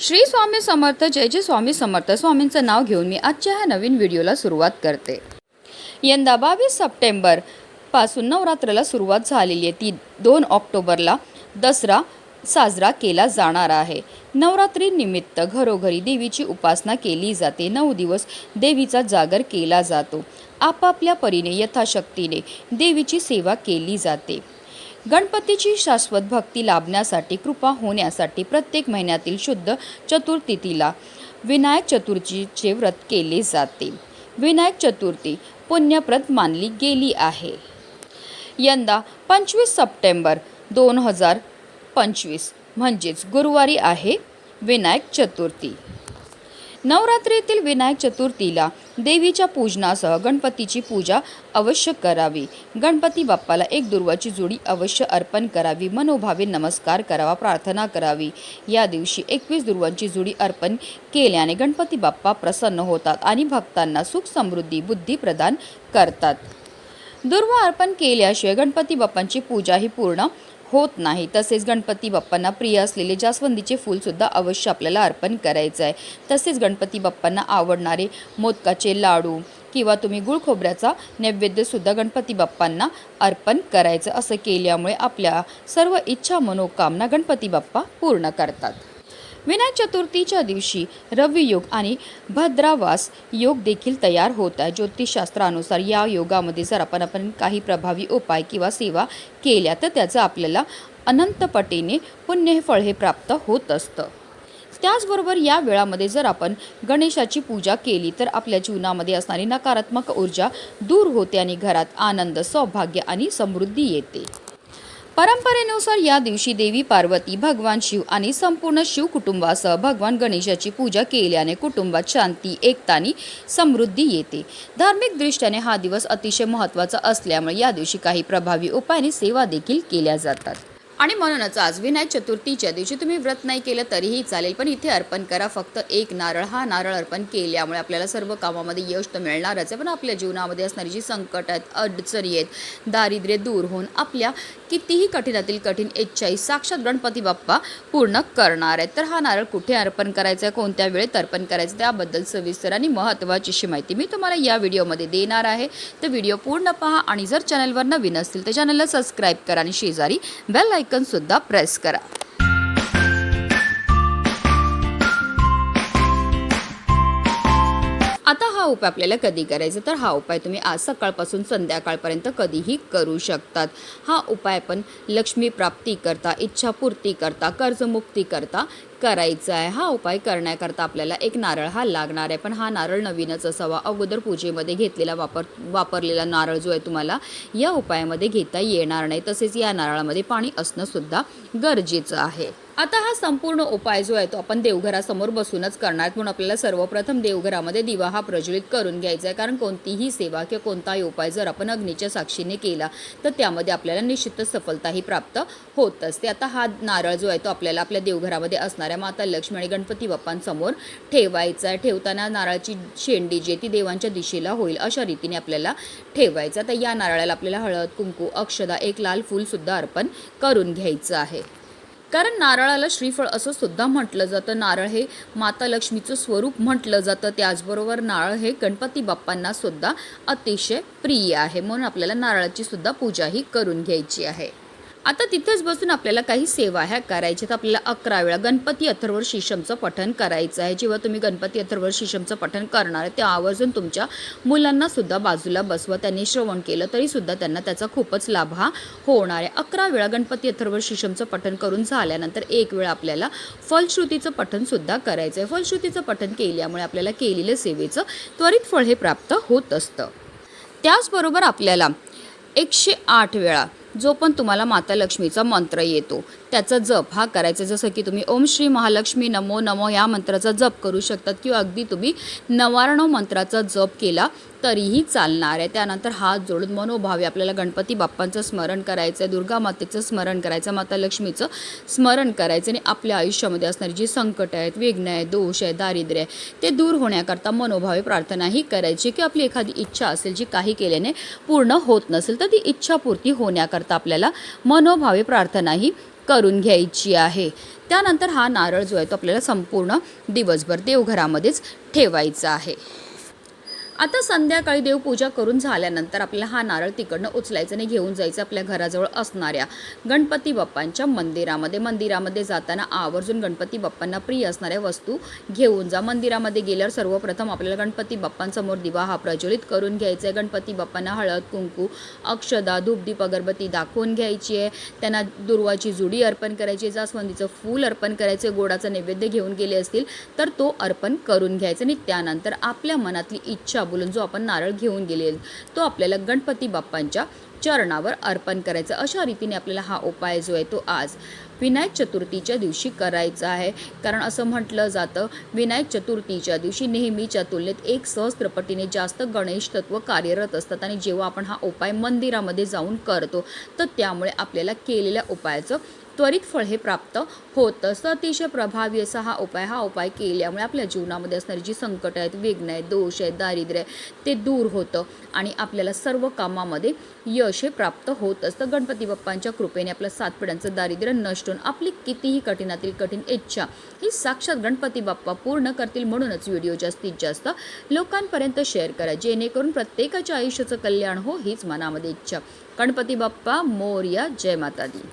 श्री स्वामी समर्थ जय जय स्वामी समर्थ. स्वामींचं नाव घेऊन मी आजच्या ह्या नवीन व्हिडिओला सुरुवात करते. यंदा बावीस सप्टेंबरपासून नवरात्राला सुरुवात झालेली आहे. ती दोन ऑक्टोबरला दसरा साजरा केला जाणार आहे. नवरात्रीनिमित्त घरोघरी देवीची उपासना केली जाते. नऊ दिवस देवीचा जागर केला जातो. आपापल्या परीने यथाशक्तीने देवीची सेवा केली जाते. गणपतीची शाश्वत भक्ती लाभण्यासाठी कृपा होण्यासाठी प्रत्येक महिन्यातील शुद्ध चतुर्थीला विनायक चतुर्थीचे व्रत केले जाते. विनायक चतुर्थी पुण्यप्रत मानली गेली आहे. यंदा पंचवीस सप्टेंबर दोन हजार पंचवीस म्हणजेच गुरुवारी आहे विनायक चतुर्थी. नवरात्रीतील विनायक चतुर्थीला देवीच्या पूजनासह गणपतीची पूजा अवश्य करावी. गणपती बाप्पाला एक दुर्वाची जोडी अवश्य अर्पण करावी. मनोभावे नमस्कार करावा प्रार्थना करावी. या दिवशी एकवीस दुर्वांची जोडी अर्पण केल्याने गणपती बाप्पा प्रसन्न होतात आणि भक्तांना सुख समृद्धी बुद्धी प्रदान करतात. दुर्वा अर्पण केल्याशिवाय गणपती बाप्पांची पूजा ही पूर्ण होत नाही. तसेच गणपती बाप्पांना प्रिय असलेले जास्वंदीचे फूलसुद्धा अवश्य आपल्याला अर्पण करायचं आहे. तसेच गणपती बाप्पांना आवडणारे मोदकाचे लाडू किंवा तुम्ही गुळ खोबऱ्याचा नैवेद्यसुद्धा गणपती बाप्पांना अर्पण करायचं असं केल्यामुळे आपल्या सर्व इच्छा मनोकामना गणपती बाप्पा पूर्ण करतात. विनायक चतुर्थीच्या दिवशी रवियोग आणि भद्रावास योग देखील तयार होत आहे. ज्योतिषशास्त्रानुसार या योगामध्ये जर आपण आपण काही प्रभावी उपाय किंवा सेवा केल्या तर त्याचं आपल्याला अनंतपटीने पुण्य फळ हे प्राप्त होत असतं. त्याचबरोबर या वेळामध्ये जर आपण गणेशाची पूजा केली तर आपल्या जीवनामध्ये असणारी नकारात्मक ऊर्जा दूर होते आणि घरात आनंद सौभाग्य आणि समृद्धी येते. परंपरेनुसार या दिवशी देवी पार्वती भगवान शिव आणि संपूर्ण शिव कुटुंबासह भगवान गणेशाची पूजा केल्याने कुटुंबात शांती एकता आणि समृद्धी येते. धार्मिक दृष्ट्याने हा दिवस अतिशय महत्त्वाचा असल्यामुळे या दिवशी काही प्रभावी उपाय आणि सेवा देखील केल्या जातात. आणि म्हणूनच आज विनायक चतुर्थीच्या दिवशी तुम्ही व्रत नाही केलं तरीही चालेल पण इथे अर्पण करा. फक्त एक नारळ हा नारळ अर्पण केल्यामुळे आपल्याला सर्व कामामध्ये यश तर मिळणारच आहे पण आपल्या जीवनामध्ये असणारी जी संकट आहेत अडचणी आहेत दारिद्र्य दूर होऊन आपल्या कितीही कठीणातील कठीण इच्छाही साक्षात गणपती बाप्पा पूर्ण करणार आहेत. तर हा नारळ कुठे अर्पण करायचा आहे कोणत्या वेळेत अर्पण करायचं त्याबद्दल सविस्तर आणि महत्त्वाची अशी माहिती मी तुम्हाला या व्हिडिओमध्ये देणार आहे. तर व्हिडिओ पूर्ण पहा आणि जर चॅनलवर नवीन असतील तर चॅनलला सबस्क्राईब करा आणि शेजारी बेल आयकनसुद्धा प्रेस करा. उपाय आपल्याला कधी करायचा? तर हा उपाय तुम्ही आज सकाळपासून संध्याकाळपर्यंत कधीही करू शकतात. हा उपाय पण लक्ष्मी प्राप्ती करता इच्छापूर्ती करता कर्जमुक्ती करता करायचा आहे. हा उपाय करण्याकरता आपल्याला एक नारळ हा लागणार आहे. पण हा नारळ नवीनच असावा. अगोदर पूजेमध्ये घेतलेला वापर वापरलेला नारळ जो आहे तुम्हाला या उपायामध्ये घेता येणार नाही. तसेच या नारळामध्ये पाणी असणंसुद्धा गरजेचं आहे. आता हा संपूर्ण उपाय जो आहे तो आपण देवघरासमोर बसूनच करणार. आहेत. म्हणून आपल्याला सर्वप्रथम देवघरामध्ये दिवा हा प्रज्वलित करून घ्यायचा आहे. कारण कोणतीही सेवा किंवा कोणताही उपाय जर आपण अग्नीच्या साक्षीने केला तर त्यामध्ये आपल्याला निश्चितच सफलताही प्राप्त होत असते. आता हा नारळ जो आहे तो आपल्याला आपल्या देवघरामध्ये असणार असणाऱ्या माता लक्ष्मी आणि गणपती बाप्पांसमोर ठेवायचा आहे. ठेवताना नारळाची शेंडी जे ती देवांच्या दिशेला होईल अशा रीतीने आपल्याला ठेवायचं तर या नारळाला आपल्याला हळद कुंकू अक्षदा एक लाल फूलसुद्धा अर्पण करून घ्यायचं आहे. कारण नारळाला श्रीफळ असं सुद्धा म्हटलं जातं. नारळ हे माता लक्ष्मीचं स्वरूप म्हटलं जातं. त्याचबरोबर नारळ हे गणपती बाप्पांना सुद्धा अतिशय प्रिय आहे. म्हणून आपल्याला नारळाची सुद्धा पूजाही करून घ्यायची आहे. आता तिथेच बसून आपल्याला काही सेवा ह्या करायच्या तर आपल्याला अकरा वेळा गणपती अथर्वर शिशमचं पठण करायचं आहे. जेव्हा तुम्ही गणपती अथर्वर शिशमचं पठण करणार आहे ते आवर्जून तुमच्या मुलांना सुद्धा बाजूला बसवा. त्यांनी श्रवण केलं तरीसुद्धा त्यांना त्याचा खूपच लाभ हा होणार आहे. अकरा वेळा गणपती अथर्वर शिशमचं पठण करून झाल्यानंतर एक वेळा आपल्याला फलश्रुतीचं पठणसुद्धा करायचं आहे. फलश्रुतीचं पठण केल्यामुळे आपल्याला केलेलं सेवेचं त्वरित फळ हे प्राप्त होत असतं. त्याचबरोबर आपल्याला एकशे आठ वेळा जो पण तुम्हाला माता लक्ष्मीचा मंत्र येतो. त्याचा जप हा करायचा. जसं की तुम्ही ओम श्री महालक्ष्मी नमो नमो या मंत्राचा जप करू शकतात किंवा अगदी तुम्ही नवारणव मंत्राचा जप केला तरीही चालणार आहे. त्यानंतर हात जोडून मनोभावे आपल्याला गणपती बाप्पांचं स्मरण करायचं आहे दुर्गा मातेचं स्मरण करायचं माता लक्ष्मीचं स्मरण करायचं आणि आपल्या आयुष्यामध्ये असणारी जी संकट आहेत विघ्न आहे दोष आहे दारिद्र्य आहे ते दूर होण्याकरता मनोभावे प्रार्थनाही करायची. की आपली एखादी इच्छा असेल जी काही केल्याने पूर्ण होत नसेल तर ती इच्छापूर्ती होण्याकरता आपल्याला मनोभावे प्रार्थनाही करून घ्यायची आहे. त्यानंतर हा नारळ जो आहे तो आपल्याला संपूर्ण दिवसभर देवघरामध्येच ठेवायचा आहे. आता संध्याकाळी देवपूजा करून झाल्यानंतर आपल्याला हा नारळ तिकडनं उचलायचं आणि घेऊन जायचं आपल्या घराजवळ असणाऱ्या गणपती बाप्पांच्या मंदिरामध्ये. मंदिरामध्ये जाताना आवर्जून गणपती बाप्पांना प्रिय असणाऱ्या वस्तू घेऊन जा. मंदिरामध्ये गेल्यावर सर्वप्रथम आपल्याला गणपती बाप्पांसमोर दिवा हा प्रज्वलित करून घ्यायचा आहे. गणपती बाप्पांना हळद कुंकू अक्षदा धूपदीप अगरबत्ती दाखवून घ्यायची आहे. त्यांना दुर्वाची जुडी अर्पण करायची आहे. जास्वंदीचं फूल अर्पण करायचं आहे. गोडाचा नैवेद्य घेऊन गेले असतील तर तो अर्पण करून घ्यायचा आणि त्यानंतर आपल्या मनातली इच्छा बोलून जो आपण नारळ घेऊन गेले तो आपल्याला गणपती बाप्पांच्या चरणावर अर्पण करायचं. अशा रीतीने आपल्याला हा उपाय जो आहे तो आज विनायक चतुर्थीच्या दिवशी करायचा आहे. कारण असं म्हटलं जातं विनायक चतुर्थीच्या दिवशी नेहमीच्या तुलनेत एक सहस्त्रपटीने जास्त गणेश तत्व कार्यरत असतात आणि जेव्हा आपण हा उपाय मंदिरामध्ये जाऊन करतो तर त्यामुळे आपल्याला केलेल्या उपायाचं त्वरित फळ हे प्राप्त होतं. असं अतिशय प्रभावी असा हा उपाय हा उपाय केल्यामुळे आपल्या जीवनामध्ये असणारी जी संकट आहेत विघ्न आहेत दोष आहेत दारिद्र्य आहे ते दूर होतं आणि आपल्याला सर्व कामामध्ये यश हे प्राप्त होत असतं. गणपती बाप्पांच्या कृपेने आपलं सात पिढ्यांचं दारिद्र्य नष्ट होऊन आपली कितीही कठीणातील कठीण इच्छा ही साक्षात गणपती बाप्पा पूर्ण करतील म्हणूनच व्हिडिओ जास्तीत जास्त लोकांपर्यंत शेअर करा. जेणेकरून प्रत्येकाच्या आयुष्याचं कल्याण हो हीच मनामध्ये इच्छा. गणपती बाप्पा मोर्या जय माता दी